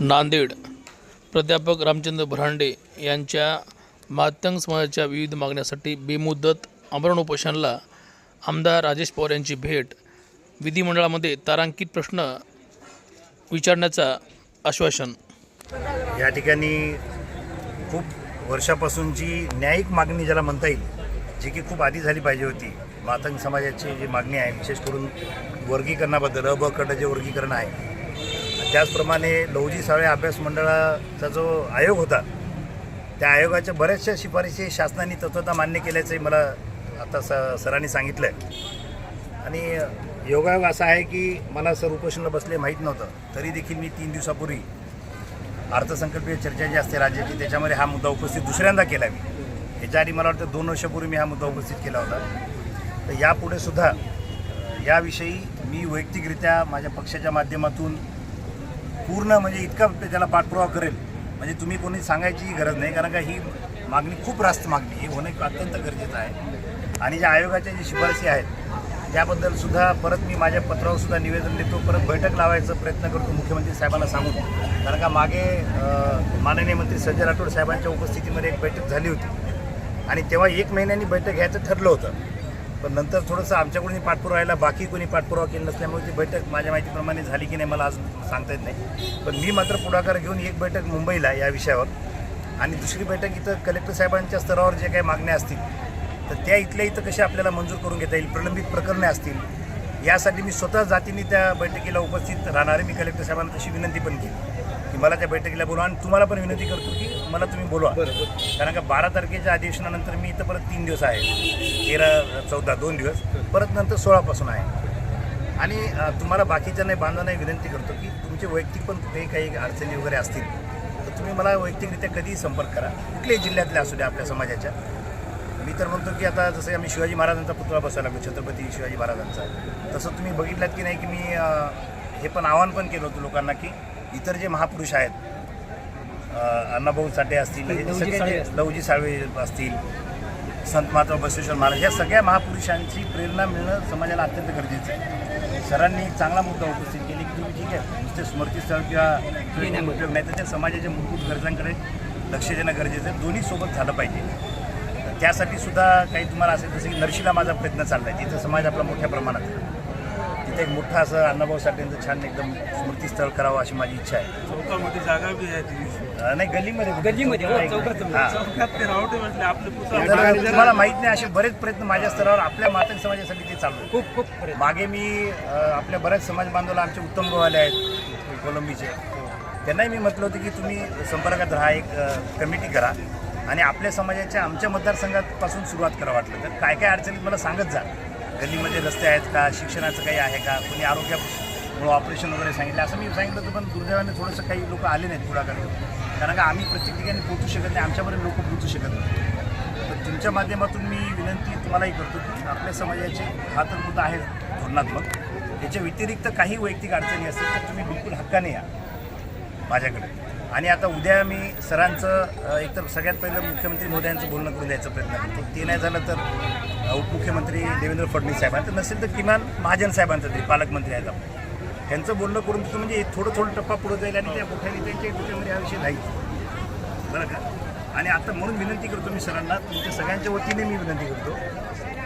नांदेड. प्राध्यापक रामचंद्र भरांडे यांच्या मातंग समाजाच्या विविध मागण्यासाठी बेमुदत आमरण उपोषणाला आमदार राजेश पवार यांची भेट. विधिमंडळामध्ये तारांकित प्रश्न विचारण्याचा आश्वासन. या ठिकाणी खूप वर्षापासूनची न्यायिक मागणी ज्याला म्हणता येईल जी की खूप आधी झाली पाहिजे होती. मातंग समाजाची जी मागणी आहे विशेष करून वर्गीकरणाबद्दल अ ब जे वर्गीकरण आहे त्याचप्रमाणे लवजी साळे अभ्यास मंडळाचा जो आयोग होता त्या आयोगाच्या बऱ्याचशा शिफारशी शासनाने तत्वता मान्य केल्याचंही मला आता स सरांनी सांगितलं आहे आणि योगायोग असा आहे की मला सर उपोषणाला बसले माहीत नव्हतं तरी देखील मी तीन दिवसापूर्वी अर्थसंकल्पीय चर्चा जी असते राज्याची त्याच्यामध्ये हा मुद्दा उपस्थित दुसऱ्यांदा केला मी. याच्या आधी मला वाटतं दोन वर्षापूर्वी मी हा मुद्दा उपस्थित केला होता. तर यापुढे सुद्धा याविषयी मी वैयक्तिकरित्या माझ्या पक्षाच्या माध्यमातून पूर्ण म्हणजे इतका त्याला पाठपुरावा करेल. म्हणजे तुम्ही कोणी सांगायची गरज नाही कारण का ही मागणी खूप रास्त मागणी हे होणं अत्यंत गरजेचं आहे. आणि ज्या आयोगाच्या ज्या शिफारसी आहेत त्याबद्दल सुद्धा परत मी माझ्या पत्रावर सुद्धा निवेदन देतो. परत बैठक लावायचा प्रयत्न करतो मुख्यमंत्री साहेबांना सांगून. कारण का मागे माननीय मंत्री संजय राठोड साहेबांच्या उपस्थितीमध्ये एक बैठक झाली होती. आणि तेव्हा एक महिन्यानी बैठक घ्यायचं ठरलं होतं. पण नंतर थोडंसं आमच्याकडून पाठपुरावायला बाकी कोणी पाठपुरावा केला नसल्यामुळे ती बैठक माझ्या माहितीप्रमाणे झाली की नाही मला आज सांगता येत नाही. पण मी मात्र पुढाकार घेऊन एक बैठक मुंबईला या विषयावर आणि दुसरी बैठक इथं कलेक्टर साहेबांच्या स्तरावर जे काही मागण्या असतील तर त्या इथल्या इथं कशा आपल्याला मंजूर करून घेता येईल प्रलंबित प्रकरणे असतील यासाठी मी स्वतः जातीने त्या बैठकीला उपस्थित राहणारे मी कलेक्टर साहेबांना तशी विनंती पण केली. की मला त्या बैठकीला बोलवा आणि तुम्हाला पण विनंती करतो की मला तुम्ही बोलवा. कारण का बारा तारखेच्या अधिवेशनानंतर मी इथं परत तीन दिवस आहे. तेरा चौदा दोन दिवस. परत नंतर सोळापासून आहे. आणि तुम्हाला बाकीच्यांना बांधवांना विनंती करतो की तुमचे वैयक्तिक पण कुठेही काही अडचणी वगैरे असतील तर तुम्ही मला वैयक्तिकरित्या कधीही संपर्क करा. कुठल्याही जिल्ह्यातल्या असू द्या आपल्या समाजाच्या. मी तर म्हणतो की आता जसं आम्ही शिवाजी महाराजांचा पुतळा बसायला लागलो छत्रपती शिवाजी महाराजांचा. तसं तुम्ही बघितलात की नाही की मी हे पण आवाहन पण केलं होतं लोकांना की इतर जे महापुरुष आहेत अण्णाभाऊ साठे असतील हे सगळे लवजी साळवे असतील संत महात्मा बसवेश्वर महाराज या सगळ्या महापुरुषांची प्रेरणा मिळणं समाजाला अत्यंत गरजेचं आहे. सरांनी चांगला मुद्दा उपस्थित केली की तुम्ही ठीक आहे नुसते स्मृतीस्थळ किंवा उपयोग नाही तर त्या समाजाच्या मूलभूत गरजांकडे लक्ष देणं गरजेचं आहे. दोन्ही सोबत झालं पाहिजे. त्यासाठी सुद्धा काही तुम्हाला असेल जसं की नरशीला माझा प्रयत्न चालला आहे तिथं समाज आपला मोठ्या प्रमाणात तिथे एक मोठं असं अण्णाभाऊ साठेंचं छान एकदम स्मृतीस्थळ करावं अशी माझी इच्छा आहे चौकामध्ये जागा बी आहे ती अं, नाही गल्लीमध्ये गल्लीमध्ये, हो, चौकात. हां. चौकात ते रावटे म्हटले आपले पुतळा तर तुम्हाला माहीत नाही असे बरेच प्रयत्न माझ्या स्तरावर आपल्या मातंग समाजासाठी ते चालू आहे. खूप खूप. मागे मी अ, आपल्या बऱ्याच समाज बांधवाला आमचे उत्तम गोवाले आहेत कोलंबीचे त्यांनाही मी म्हटलं होतं की तुम्ही संपर्कात राहा एक अ, कमिटी करा आणि आपल्या समाजाच्या आमच्या मतदारसंघापासून सुरुवात करा वाटलं तर काय काय अडचणीत मला सांगत जा गल्लीमध्ये रस्ते आहेत का? शिक्षणाचं काही आहे का? कोणी आरोग्यामुळं ऑपरेशन वगैरे सांगितलं? असं मी सांगितलं होतं पण दुर्दैवाने थोडंसं काही लोक आले नाहीत पुढाकडे कारण का आम्ही प्रत्येक ठिकाणी पोहोचू शकत नाही. आमच्यापर्यंत लोक पोहोचू शकत नाही तर तुमच्या माध्यमातून मी विनंती तुम्हालाही करतो की आपल्या समाजाचे हा तर मुद्दा आहे धोरणात्मक. याच्या व्यतिरिक्त काही वैयक्तिक अडचणी असतील तर तुम्ही बिलकुल हक्काने या. माझ्याकडे. आणि आता उद्या मी सरांचं एकतर सगळ्यात पहिलं मुख्यमंत्री मोदयांचं बोलणं करून द्यायचा प्रयत्न करतो. ते नाही झालं तर उपमुख्यमंत्री देवेंद्र फडणवीस साहेबांचं नसेल तर किमान महाजन साहेबांचं तरी पालकमंत्री आहेत आपण. त्यांचं बोलणं करून देतो म्हणजे थोडं थोडं टप्पा पुढे जाईल आणि त्या मोठ्याने त्यांच्या कुठेमध्ये हा विषय नाही. बरं का? आणि आता म्हणून विनंती करतो मी सरांना तुमच्या सगळ्यांच्या वतीने मी विनंती करतो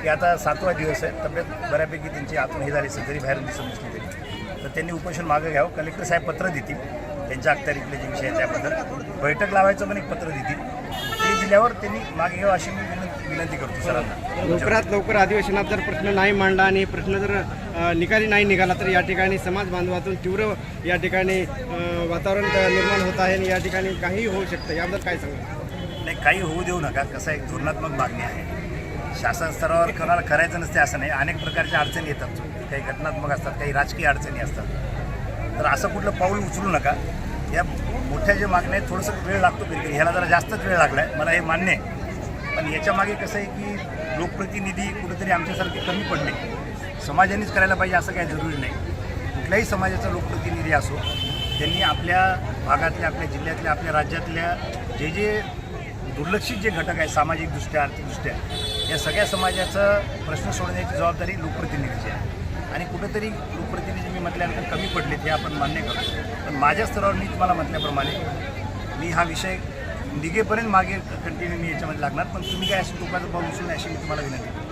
की आता सातवा दिवस आहे तब्येत बऱ्यापैकी त्यांची आतून हे झाली सर जरी बाहेरून दिसत नसली तरी. तर त्यांनी उपोषण मागं घ्यावं कलेक्टर साहेब पत्र देतील. त्यांच्या अखत्यारीतले जे विषय आहे त्याबद्दल बैठक लावायचं पण एक पत्र देतील. ते दिल्यावर त्यांनी मागे घ्यावं अशी मी विनंती विनंती करतो सरांना. लवकरात लवकर अधिवेशनात जर प्रश्न नाही मांडला आणि प्रश्न जर निकाली नाही निघाला तर या ठिकाणी समाज बांधवातून तीव्र या ठिकाणी वातावरण निर्माण होत आहे आणि या ठिकाणी काहीही होऊ शकतं. याबद्दल काय सांगा नाही काही होऊ देऊ नका. कसं एक धोरणात्मक मागणी आहे. शासन स्तरावर कोणाला करायचं नसते असं नाही. अनेक प्रकारच्या अडचणी येतात. काही घटनात्मक असतात काही राजकीय अडचणी असतात. तर असं कुठलं पाऊल उचलू नका. या मोठ्या ज्या मागण्या आहेत थोडंसं वेळ लागतो कधी ह्याला जरा जास्तच वेळ लागला आहे मला हे मान्य आहे. पण याच्यामागे कसं आहे की लोकप्रतिनिधी कुठेतरी आमच्यासारखे कमी पडले. समाजानेच करायला पाहिजे असं काही जरुरी नाही. कुठल्याही समाजाचा लोकप्रतिनिधी असो त्यांनी आपल्या भागातल्या आपल्या जिल्ह्यातल्या आपल्या राज्यातल्या जे जे दुर्लक्षित जे घटक आहेत सामाजिकदृष्ट्या आर्थिकदृष्ट्या या सगळ्या समाजाचा प्रश्न सोडण्याची जबाबदारी लोकप्रतिनिधीची आहे. आणि कुठंतरी लोकप्रतिनिधी मी म्हटल्यानंतर कमी पडलेत हे आपण मान्य करतो. पण माझ्या स्तरावर मी तुम्हाला म्हटल्याप्रमाणे मी हा विषय निघेपर्यंत मागे कंटिन्यू मी याच्यामध्ये लागणार पण तुम्ही काय अशी टोकाचं पाऊल उचलून अशी मी तुम्हाला विनंती करतो.